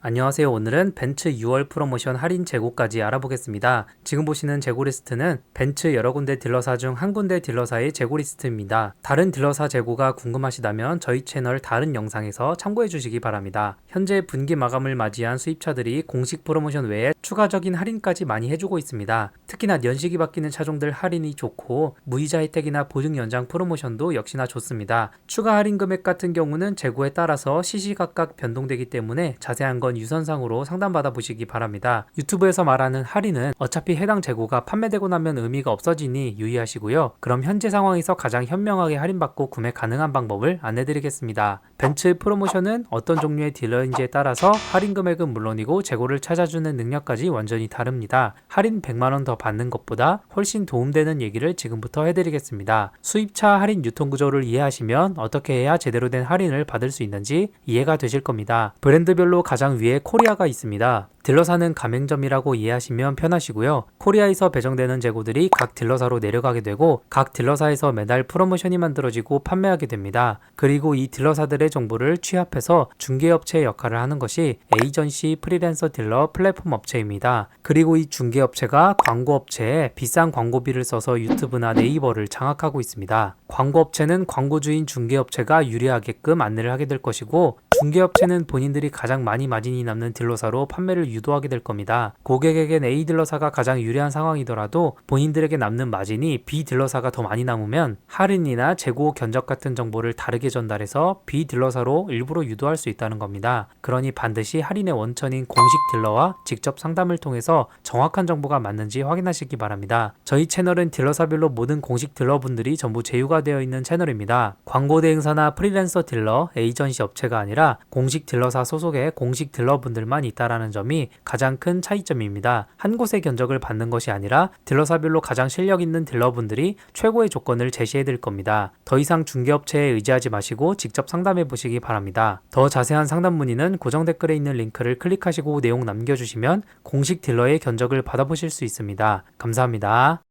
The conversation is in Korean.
안녕하세요. 오늘은 벤츠 6월 프로모션 할인 재고까지 알아보겠습니다. 지금 보시는 재고 리스트는 벤츠 여러 군데 딜러사 중 한 군데 딜러사의 재고 리스트입니다. 다른 딜러사 재고가 궁금하시다면 저희 채널 다른 영상에서 참고해 주시기 바랍니다. 현재 분기 마감을 맞이한 수입차들이 공식 프로모션 외에 추가적인 할인까지 많이 해주고 있습니다. 특히나 연식이 바뀌는 차종들 할인이 좋고 무이자 혜택이나 보증 연장 프로모션도 역시나 좋습니다. 추가 할인 금액 같은 경우는 재고에 따라서 시시각각 변동되기 때문에 자세한 건 유선상으로 상담받아 보시기 바랍니다. 유튜브에서 말하는 할인은 어차피 해당 재고가 판매되고 나면 의미가 없어지니 유의하시고요. 그럼 현재 상황에서 가장 현명하게 할인받고 구매 가능한 방법을 안내드리겠습니다. 벤츠 프로모션은 어떤 종류의 딜러인지에 따라서 할인 금액은 물론이고 재고를 찾아주는 능력까지 완전히 다릅니다. 할인 100만원 더 받는 것보다 훨씬 도움되는 얘기를 지금부터 해드리겠습니다. 수입차 할인 유통구조를 이해하시면 어떻게 해야 제대로 된 할인을 받을 수 있는지 이해가 되실 겁니다. 브랜드별로 가장 위에 코리아가 있습니다. 딜러사는 가맹점이라고 이해하시면 편하시고요. 코리아에서 배정되는 재고들이 각 딜러사로 내려가게 되고 각 딜러사에서 매달 프로모션이 만들어지고 판매하게 됩니다. 그리고 이 딜러사들의 정보를 취합해서 중개업체 역할을 하는 것이 에이전시 프리랜서 딜러 플랫폼 업체입니다. 그리고 이 중개업체가 광고업체에 비싼 광고비를 써서 유튜브나 네이버를 장악하고 있습니다. 광고업체는 광고주인 중개업체가 유리하게끔 안내를 하게 될 것이고 중개업체는 본인들이 가장 많이 마진이 남는 딜러사로 판매를 유도하게 될 겁니다. 고객에겐 A 딜러사가 가장 유리한 상황이더라도 본인들에게 남는 마진이 B 딜러사가 더 많이 남으면 할인이나 재고 견적 같은 정보를 다르게 전달해서 B 딜러사로 일부러 유도할 수 있다는 겁니다. 그러니 반드시 할인의 원천인 공식 딜러와 직접 상담을 통해서 정확한 정보가 맞는지 확인하시기 바랍니다. 저희 채널은 딜러사별로 모든 공식 딜러분들이 전부 제휴가 되어 있는 채널입니다. 광고 대행사나 프리랜서 딜러, 에이전시 업체가 아니라 공식 딜러사 소속의 공식 딜러분들만 있다라는 가장 큰 차이점입니다. 한 곳의 견적을 받는 것이 아니라 딜러사별로 가장 실력 있는 딜러분들이 최고의 조건을 제시해 드릴 겁니다. 더 이상 중개업체에 의지하지 마시고 직접 상담해 보시기 바랍니다. 더 자세한 상담 문의는 고정 댓글에 있는 링크를 클릭하시고 내용 남겨주시면 공식 딜러의 견적을 받아보실 수 있습니다. 감사합니다.